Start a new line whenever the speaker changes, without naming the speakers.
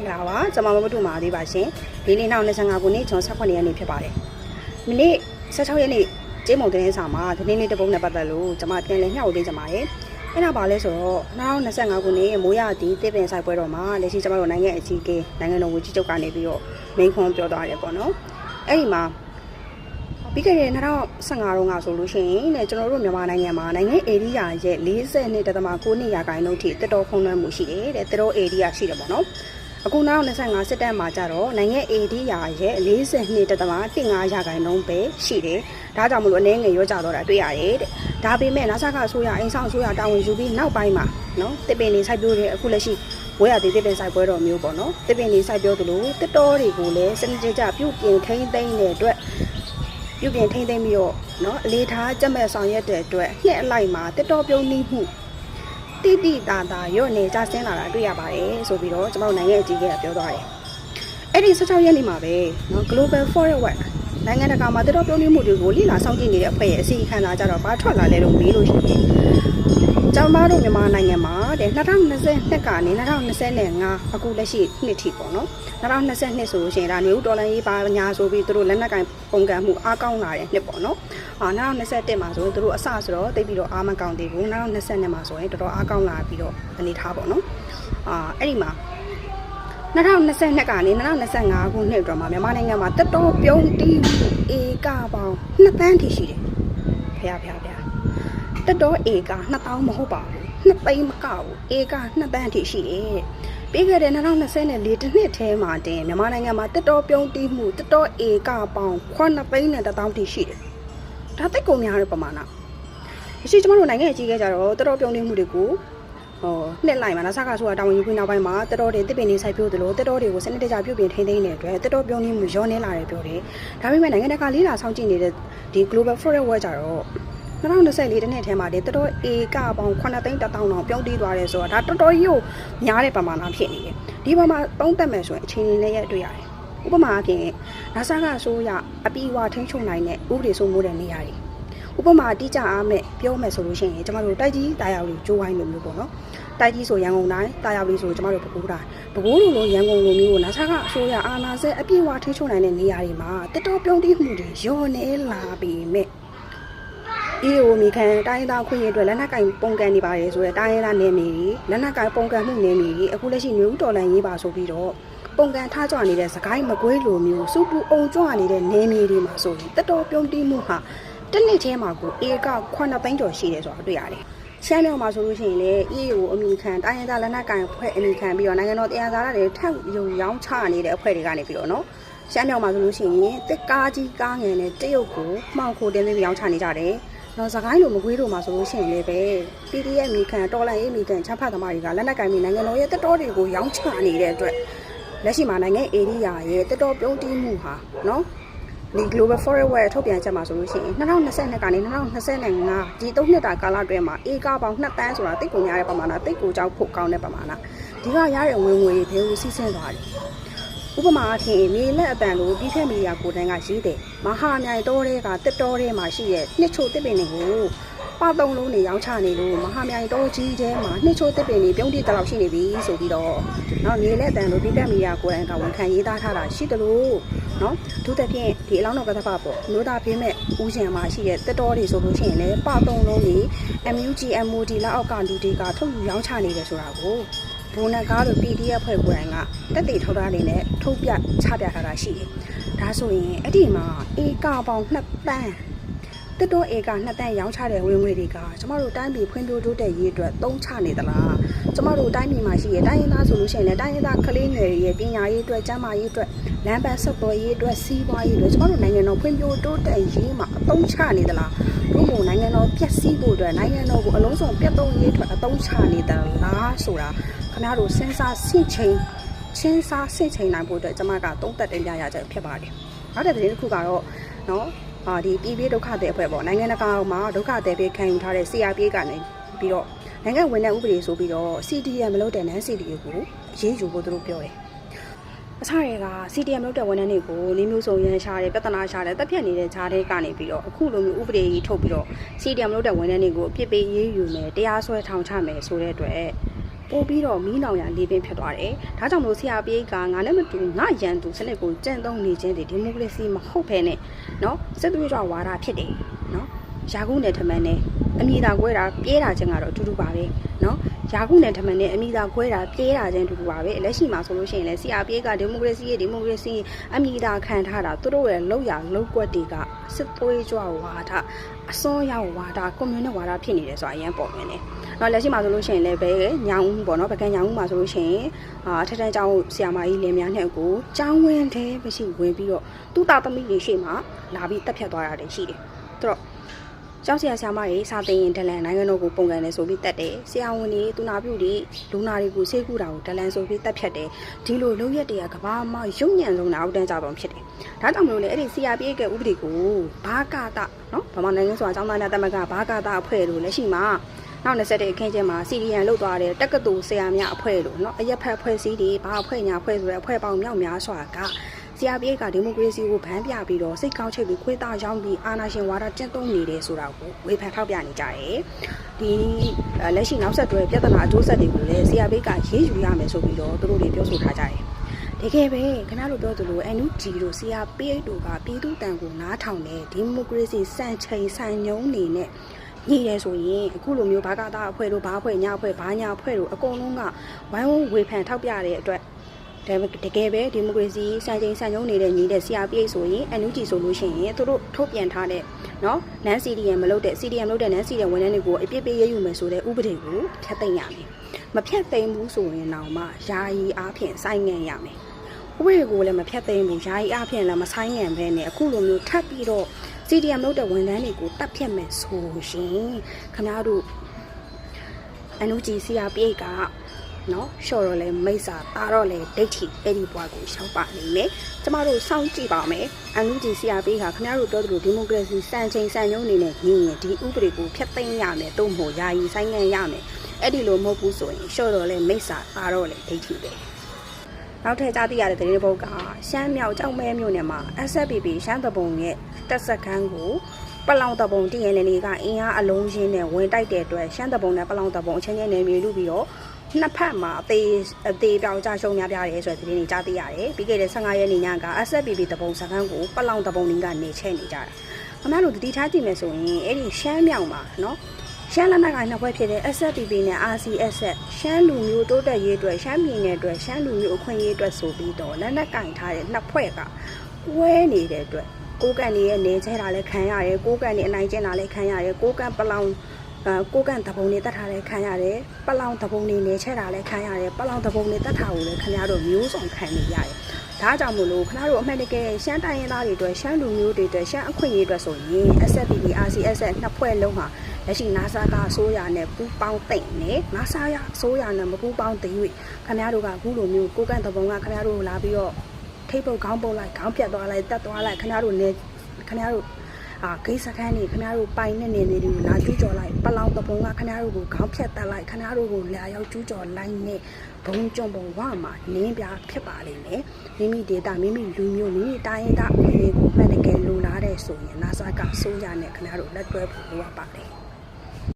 င်္ဂလာပါကျွန်မမမတူမာသေးပါရှင်ဒီနေ့နောက်25ခုနှစ်ကျွန်တော်18ရက်နေ့ဖြစ်ပါတယ်မိနစ်16ရက်နေ့ကျေးမုံသတင်းစာမှာသတင်းလေးတစ်ပုဒ်နဲ့ပတ်သက်လို့ကျွန်မပြန်လည်မျှဝေပေးကြပါရယ်အဲ့ဒါပါလဲဆိုတော့နောက်25ခုနှစ်မိုးရသည့်တစ်ပင်ဆိုင်ပွဲတော်မှာလက်ရှိကျွန်တော်တို့နိုင်ငံအကြီးအကဲနိုင်ငံတော်ဝန်ကြီးချုပ်ကနေပြီးတော့မိန့်ခွန်းပြောသွားတယ်ပေါ့နော်အဲ့ဒီမှာပြီးခဲ့တဲ့2015တုန်းကဆိုလို့ရှိရင်တဲ့ကျွန်တော်တို့မြန်မာနိုင်ငံမှာနိုင်ငံအေရီးယာရဲ့42.9နှစ်ရာခိုင်နှုန်းထိတက်တော်ဖုံးလွှမ်းမှုရှိတယ်တဲ့တက်တော်အေရီးယာရှိတယ်ပေါ့နော် အခုနောက်25စစ်တပ်မှာကြတော့နိုင်ငံ AD ရာရဲ့42တက်တမ15ရာခိုင်နှုန်းပဲရှိတယ်။ဒါကြောင့်မလို့အနေငယ်ရောကြတော့တာတွေ့ရတယ်တဲ့။ဒါပေမဲ့နာဆာကအစိုးရအိမ်ဆောင်အစိုးရတာဝန်ယူပြီးနောက်ပိုင်းမှာနော်တစ်ပင်နေစိုက်ပျိုးတဲ့အခုလက်ရှိဝဲရသေးတစ်ပင်စိုက်ပွဲတော်မျိုးပေါ့နော်။တစ်ပင်နေစိုက်ပျိုးသလိုတစ်တော်တွေကိုလည်းစနစ်တကျပြုပြင်ထိန်းသိမ်းတဲ့အတွက်ပြုပြင်ထိန်းသိမ်းပြီးတော့နော်အလေးထားကြက်မဲ့ဆောင်ရက်တဲ့အတွက်နှစ်အလိုက်မှာတစ်တော်ပြုံးနှီးမှု တိတိတာတာရော့နေကြဆင်းလာတာတွေ့ရပါတယ်ဆိုပြီးတော့ကျွန်တော်တို့နိုင်ငံအကြီးအကဲကပြောသွားတယ်။အဲ့ဒီ16ရက်နေ့မှာပဲနော် Global Foreign Work နိုင်ငံတကာမှာတက်တော့ပြုံးနေမှုတွေကိုလိလာစောင့်ကြည့်နေတဲ့အဖွဲ့ရဲ့အစီအခံစာကြတော့ဘာထွက်လာလဲလို့မေးလို့ရှိရင်ကျောင်းသားတို့မြန်မာနိုင်ငံမှာတဲ့2022ကနေ2025အခုလက်ရှိနှစ်ထိပေါ့နော်2022ဆိုလို့ရှိရင်ဒါနေဦးဒေါ်လာရေးပါညာဆိုပြီးသူတို့လက်နက်ကင်ပုံကံမှုအားကောင်းလာတဲ့နှစ်ပေါ့နော် အာ2021မှာဆိုရင်သူတို့အစဆိုတော့တိတ်ပြီးတော့အားမကောင်းသေးဘူး2022မှာဆိုရင်တော်တော်အားကောင်းလာပြီးတော့အနေထားပေါ့နော်အာအဲ့ဒီမှာ2022ကနေ2025ခုနှစ်အတွင်းမှာမြန်မာနိုင်ငံမှာတက်တော်ပြုံးတီးမှုဧကပေါင်း2တန်းထိရှိတယ်ဖះဖះဖះတက်တော်ဧက2000မဟုတ်ပါဘူး2သိန်းမကဘူးဧက2တန်းထိရှိတယ်တဲ့ပြီးခဲ့တဲ့2024တနှစ်ထဲမှာတင်မြန်မာနိုင်ငံမှာတက်တော်ပြုံးတီးမှုတက်တော်ဧကပေါင်း9သိန်းနဲ့1000ထိရှိတယ် ဒါတိတ်ကုန်များတဲ့ပမာဏရှိကျမတို့နိုင်ငံအကြီးကြီးကြတော့တက်တော်ပြုံးတီးမှုတွေကိုဟိုနှစ်လိုက်မှာနာဆာကဆိုတာတာဝန်ယူပြီးနောက်ပိုင်းမှာတက်တော်တွေတစ်ပင်နေဆိုင်ပြို့တယ်လို့တက်တော်တွေကိုစနစ်တကျပြုပြင်ထိန်းသိမ်းနေတဲ့အတွက်တက်တော်ပြုံးတီးမှုရောနေလာတယ်ပြောတယ်ဒါပေမဲ့နိုင်ငံတကာလေးလာစောင့်ကြည့်နေတဲ့ဒီ Global Foreign World ကြတော့2024တနှစ်ထဲမှာဒီတော်တော်ဧကပေါင်း9သိန်း1000တောင်ပြုံးတီးသွားတယ်ဆိုတော့ဒါတော်တော်ကြီးကိုများတဲ့ပမာဏဖြစ်နေတယ်ဒီပမာသုံးသက်မယ်ဆိုရင်အချိန်ကြီးလည်းရတွေ့ရတယ် ဥပမာအဖြစ်နာဆာကအစိုးရအပီဝါထိန်းချုပ်နိုင်တဲ့ဥပဒေစိုးမိုးတဲ့နေရာတွေဥပမာတိကျအားမဲ့ပြောမယ်ဆိုလို့ရှိရင်ကျမတို့တိုက်ကြီးတာယာလေးကျိုးဝိုင်းလိုမျိုးပေါ့နော်တိုက်ကြီးဆိုရန်ကုန်တိုင်းတာယာလေးဆိုကျမတို့ပဲခူးတိုင်းပဲခူးလိုလိုရန်ကုန်လိုမျိုးကိုနာဆာကအစိုးရအာဏာစက်အပြည့်အဝထိန်းချုပ်နိုင်တဲ့နေရာတွေမှာတက်တော်ပြုံးတီးမှုတွေရောနေလာပြီမဲ့ အေးဟိုမိခံတိုင်းသားခွင့်ရအတွက်လက်နက်ကင်ပုံကန်နေပါတယ်ဆိုတော့တိုင်းရသားနယ်မြေကြီးလက်နက်ကင်ပုံကန်မှုနယ်မြေကြီးအခုလက်ရှိမျိုးတော်လန်ရေးပါဆိုပြီးတော့ပုံကန်ထားကြွနေတဲ့စကိုင်းမကွေးလိုမျိုးစူပူအုံကြွနေတဲ့နယ်မြေတွေမှာဆိုရင်တတော်ပြုံးတီးမှုဟာတစ်နှစ်ချင်းမှာကိုအေက9သိန်းကျော်ရှိတယ်ဆိုတာတွေ့ရတယ်ရှမ်းမြောက်မှာဆိုလို့ရှိရင်လေအေးကိုအမိခံတိုင်းရသားလက်နက်ကင်အဖွဲ့အမိခံပြီးတော့နိုင်ငံတော်တရားစားတွေထပ်ယုံရောင်းချနေတဲ့အဖွဲ့တွေကနေပြီးတော့နော်ရှမ်းမြောက်မှာဆိုလို့ရှိရင်တက်ကားကြီးကားငယ်နဲ့တရုတ်ကိုမှောင်ခိုတင်းတင်းရောင်းချနေကြတယ် တော့စကိုင်းလိုမကွေးလိုမှာဆိုလို့ရှိရင်လည်းပဲ PDF မိခံတော်လိုင်းရေးမိခံချဖတ်သမားတွေကလက်နက်ကင်မိနိုင်ငံတော်ရဲ့တက်တော်တွေကိုရောင်းချနေတဲ့အတွက်လက်ရှိမှာနိုင်ငံအေရီးယာရဲ့တက်တော်ပြုံးတီးမှုဟာနော်ဒီ Global Foreign Wear ထုတ်ပြန်ချက်မှာဆိုလို့ရှိရင်2022ကနေ2025ဒီ3နှစ်တာကာလအတွင်းမှာဧကပေါင်း2တန်းဆိုတာတိတ်ကိုများတဲ့ပမာဏတိတ်ကိုကြောက်ဖို့ကောင်းတဲ့ပမာဏဒီကရတဲ့ဝင်ငွေတွေဘယ်လိုစီးဆင်းသွားတယ် ဥပမာအဖြစ်မြေလက်အပံလိုပြီးဖက်မီဒီယာကိုတိုင်ကရေးတယ်မဟာမြိုင်တော်တွေကတစ်တော်ထဲမှာရှိတဲ့နှစ်ချိုတစ်ပင်တွေကိုပသုံးလုံးနေရောင်းချနေလို့မဟာမြိုင်တော်ကြီးထဲမှာနှစ်ချိုတစ်ပင်တွေပြုံးတိတလောက်ရှိနေပြီဆိုပြီးတော့နော်မြေလက်အပံလိုပြီးဖက်မီဒီယာကိုတိုင်ကဝန်ခံရေးသားထားတာရှိတယ်လို့နော်အထူးသဖြင့်ဒီအလောင်းတော်ကသဖပေါ့မျိုးသားဖေးမဲ့ဦးရှင်မှာရှိတဲ့တစ်တော်တွေဆိုလို့ရှိရင်လည်းပသုံးလုံးတွေ MUG MOD လက်အောက်ကလူတွေကထုတ်ယူရောင်းချနေတယ်ဆိုတာကို ဘုံနက်ကားလို PDF ဖွဲ့ကိုယ်တိုင်ကတက်တေထောက်ထားနေနဲ့ထုတ်ပြချပြထားတာရှိတယ်။ဒါဆိုရင်အဲ့ဒီမှာဧကပေါင်း2တန်းတက်တော့ဧက2တန်းရောင်းချတဲ့ဝင်ငွေတွေကကျမတို့တိုင်းပြည်ဖွံ့ဖြိုးတိုးတက်ရေးအတွက်သုံးချနေသလား။ကျမတို့တိုင်းပြည်မှာရှိတဲ့တိုင်းရင်းသားဆိုလို့ရှိရင်လည်းတိုင်းရင်းသားကလေးငယ်တွေရဲ့ပညာရေးအတွက်ကျန်းမာရေးအတွက်လမ်းပန်းဆက်သွယ်ရေးအတွက်စီးပွားရေးအတွက်ကျမတို့နိုင်ငံတော်ဖွံ့ဖြိုးတိုးတက်ရေးမှာအသုံးချနေသလား။ဘုံဘုံနိုင်ငံတော်ပြည့်စည်ဖို့အတွက်နိုင်ငံတော်ကိုအလုံးစုံပြတ်သုံးရေးအတွက်အသုံးချနေသလားဆိုတာ ခင်ဗျားတို့စဉ်းစားဆင့်ချိန်ချင်းစားဆင့်ချိန်နိုင်ဖို့အတွက်ကျမကသုံးသက်တင်ပြရချက်ဖြစ်ပါတယ်။နောက်တဲ့သတင်းတစ်ခုကတော့နော်အာဒီပြည်ပြည်ဒုက္ခတဲ့အဖွဲ့ပေါ့နိုင်ငံတကာမှာဒုက္ခတဲ့ပေးခံယူထားတဲ့ CRPA ကနေပြီးတော့နိုင်ငံဝန်ထမ်းဥပဒေဆိုပြီးတော့ CDM မလုပ်တဲ့ NCDA ကိုရေးယူဖို့သူတို့ပြောတယ်။အစားတွေက CDM လုပ်တဲ့ဝန်ထမ်းတွေကိုနေမျိုးစုံရန်ရှာတယ်ပြဿနာရှာတယ်တက်ပြက်နေတဲ့ဈာတဲ့ကနေပြီးတော့အခုလိုမျိုးဥပဒေကြီးထုတ်ပြီးတော့ CDM လုပ်တဲ့ဝန်ထမ်းတွေကိုအပြစ်ပေးရေးယူမယ်တရားစွဲထောင်ချမယ်ဆိုတဲ့အတွက် ပို့ပြီးတော့မီးလောင်ရာလေပင်ဖြစ်သွားတယ်။ဒါကြောင့်မို့ဆရာပြေးကငါနဲ့မတူငါရန်သူစနစ်ကိုကြံ့သုံးနေခြင်းတွေဒီမိုကရေစီမဟုတ်ဘဲနဲ့နော်စစ်သွေးကြွားဝါဒဖြစ်တယ် ယာကုနဲ့ထမန်နဲ့အမိသာကွဲတာပြေးတာချင်းကတော့အတူတူပါပဲเนาะယာကုနဲ့ထမန်နဲ့အမိသာကွဲတာပြေးတာချင်းအတူတူပါပဲလက်ရှိမှာဆိုလို့ရှိရင်လည်း CRPH ကဒီမိုကရေစီရဲ့ဒီမိုကရေစီအမိသာခံထားတာသူတို့ရဲ့လောက်ရလောက်ကွက်တွေကစစ်သွေးကြွဝါဒအစွန်းရောက်ဝါဒကွန်မြူနစ်ဝါဒဖြစ်နေတယ်ဆိုတာအရင်ပေါ်နေတယ်။နော်လက်ရှိမှာဆိုလို့ရှိရင်လည်းပဲညောင်ဦးပေါ့နော်ပကံညောင်ဦးမှာဆိုလို့ရှိရင်အာထထန်ကျောင်းဆရာမကြီးလင်မြန်းနဲ့ကိုကျောင်းဝင်းတဲ့မရှိဝင်ပြီးတော့သူ့တာသမီးကြီးရှေ့မှာလာပြီးတက်ဖြတ်သွားတာတွေရှိတယ်။သူတော့ ကျောင်းဆရာဆရာမတွေစာသင်ရင်ဒလန်နိုင်ငံတော်ကိုပုံကန်တယ်ဆိုပြီးတက်တယ်ဆရာဝန်တွေသူနာပြုတွေလူနာတွေကိုဆေးကုတာကိုဒလန်ဆိုပြီးတက်ဖြတ်တယ်ဒီလိုလုပ်ရက်တွေကကဘာမှရုံညံဆုံးတာအောက်တန်းကြတော့ဖြစ်တယ်ဒါကြောင့်မလို့လေအဲ့ဒီ CRPH ကဥပဒေကိုဘာကာတာနော်ဗမာနိုင်ငံဆိုတာကျောင်းသားများတမကဘာကာတာအဖွဲ့လို့လက်ရှိမှာနောက်20တဲ့အခင်းချင်းမှာ CDN လုတ်သွားတဲ့တက္ကသိုလ်ဆရာများအဖွဲ့လို့နော်အရက်ဖက်အဖွဲ့စည်းတွေဘာအဖွဲ့ညာအဖွဲ့ဆိုတဲ့အဖွဲ့ပေါင်းမြောက်များစွာက CRPH ကဒီမိုကရေစီကိုဗန်းပြပြီးတော့စိတ်ကောင်းချိတ်ပြီးခွေးသားရောင်းပြီးအာဏာရှင်ဝါဒကျင့်သုံးနေတယ်ဆိုတာကိုဝေဖန်ထောက်ပြနေကြတယ်။ဒီအဲလက်ရှိနောက်ဆက်တွဲပြဿနာအကျိုးဆက်တွေကိုလည်း CRPH ကရေးယူရမယ်ဆိုပြီးတော့သူတို့တွေပြောဆိုထားကြတယ်။တကယ်ပဲခဏလိုပြောသလို NUG တို့ CRPH တို့ကပြည်သူတန်ကိုနားထောင်တဲ့ဒီမိုကရေစီစံချိန်စံညုံနေနဲ့ညှိရဲဆိုရင်အခုလိုမျိုးဘာကတာအဖွဲ့တို့ဘာအဖွဲ့ညာအဖွဲ့ဘာညာအဖွဲ့တို့အကုန်လုံးကဝိုင်းဝန်းဝေဖန်ထောက်ပြတဲ့အတွက်ဒါပေမဲ့ တကယ်ပဲဒီမိုကရေစီစံချိန်စံညုံနေတဲ့ညီတဲ့ CRPH ဆိုရင် NUG ဆိုလို့ရှိရင်သူတို့ထုတ်ပြန်ထားတဲ့နော်နန်း CDM မလုပ်တဲ့ CDM လုပ်တဲ့နန်း CDM ဝန်ထမ်းတွေကိုအပြစ်ပေးရယူမယ်ဆိုတဲ့ဥပဒေကိုဖျက်သိမ်းရမယ်မဖျက်သိမ်းဘူးဆိုရင်တော့မှယာယီအားဖြင့်စိုင်းငံ့ရမယ်ဥပဒေကိုလည်းမဖျက်သိမ်းဘူးယာယီအားဖြင့်လည်းမဆိုင်ငံ့ပဲနဲ့အခုလိုမျိုးထပ်ပြီးတော့ CDM လုပ်တဲ့ဝန်ထမ်းတွေကိုတတ်ဖြတ်မယ်ဆိုရင်ခင်ဗျားတို့ NUG CRPH က နော်ရှော့တော့လဲမိတ်စာတာတော့လဲဒိတ်ချီအဲ့ဒီဘွားကိုရှောက်ပါနေမယ်ကျမတို့စောင့်ကြည့်ပါမယ် NUG CRPH ဟာခင်ဗျားတို့ပြောသလိုဒီမိုကရေစီစံချိန်စံညုံနေနဲ့ညီရင်ဒီဥပဒေကိုဖျက်သိမ်းရမယ်တို့မို့ယာယီဆိုင်ငံ့ရမယ်အဲ့ဒီလိုမဟုတ်ဘူးဆိုရင်ရှော့တော့လဲမိတ်စာတာတော့လဲဒိတ်ချီပဲနောက်ထပ်ကြားသိရတဲ့သတင်းတစ်ပုဒ်ကရှမ်းမြောက်ကြောက်မဲမြို့နယ်မှာ SFPP ရှမ်းတပုံရဲ့တက်စခန်းကိုပလောင်တပုံတည်ရနေကအင်အားအလုံးရင်းနဲ့ဝင်တိုက်တဲ့အတွက်ရှမ်းတပုံနဲ့ပလောင်တပုံအချင်းချင်းနယ်မြေလူပြီးတော့ နှစ်ဖက်မှာအသေးအသေးပြောင်ကြရှုံများပြရတယ်ဆိုတဲ့သတင်းတွေကြားသိရတယ်ပြီးခဲ့တဲ့15ရက်နေ့ညက SFPP တပုံစခန်းကိုပလောင်တပုံတွေကနေချဲ့နေကြတာခင်ဗျားတို့တတိထားကြည့်မယ်ဆိုရင်အဲ့ဒီရှမ်းမြောက်မှာနော်ရှမ်းလက်နက်ကနှစ်ဖွဲ့ဖြစ်တဲ့ SFPP နဲ့ RCS ရှမ်းလူမျိုးတိုးတက်ရေးအတွက်ရှမ်းပြည်နယ်အတွက်ရှမ်းလူမျိုးအခွင့်အရေးအတွက်ဆိုပြီးတော့လက်နက်ကင်ထားတဲ့နှစ်ဖွဲ့ကကွဲနေတဲ့အတွက်ကိုကန်နေရဲ့နေချဲတာလည်းခံရတယ်ကိုကန်နေအနိုင်ကျင့်တာလည်းခံရတယ်ကိုကန်ပလောင်အဲ ကိုကန်တပုံနေတတ်တာလည်းခံရတယ်ပလောင်တပုံနေနေချဲတာလည်းခံရတယ်ပလောင်တပုံနေတတ်တာကိုလည်းခင်ဗျားတို့မျိုးစုံခံနေရတယ်ဒါကြောင့်မို့လို့ခင်ဗျားတို့အမှန်တကယ်ရှမ်းတိုင်းရင်းသားတွေအတွက်ရှမ်းလူမျိုးတွေအတွက်ရှမ်းအခွင့်အရေးအတွက်ဆိုရင် SFPP RCS နှစ်ဖွဲ့လုံးဟာလက်ရှိ NASA ကအစိုးရနဲ့ပူးပေါင်းသိမ့်နေ NASA ရအစိုးရနဲ့မပူးပေါင်းသိ၍ခင်ဗျားတို့ကအခုလိုမျိုးကိုကန်တပုံကခင်ဗျားတို့လာပြီးတော့ထိပ်ပုတ်ခေါင်းပုတ်လိုက်ခေါင်းပြတ်သွားလိုက်တက်သွားလိုက်ခင်ဗျားတို့နေခင်ဗျားတို့အာဂိတ်စခန်းနေခင်ဗျားတို့ပိုင်နေနေတွေကိုလာကျူးကျော်လိုက် ပလောင်တပုံကခင်ဗျားတို့ကိုခေါင်းဖြတ်တက်လိုက်ခင်ဗျားတို့ကိုလာရောက်ကျူးကျော်လိုက်နေဘုံကြုံဘုံဝမှာနင်းပြဖြစ်ပါလိမ့်မယ်မိမိဒေတာမိမိလူမျိုးမိမိတိုင်းရင်းသားအခွင့်အရေးကိုမှန်တကယ်လိုလားတဲ့ဆိုရင် NASA ကစိုးရနဲ့ခင်ဗျားတို့လက်တွဲဖို့လိုအပ်ပါတယ်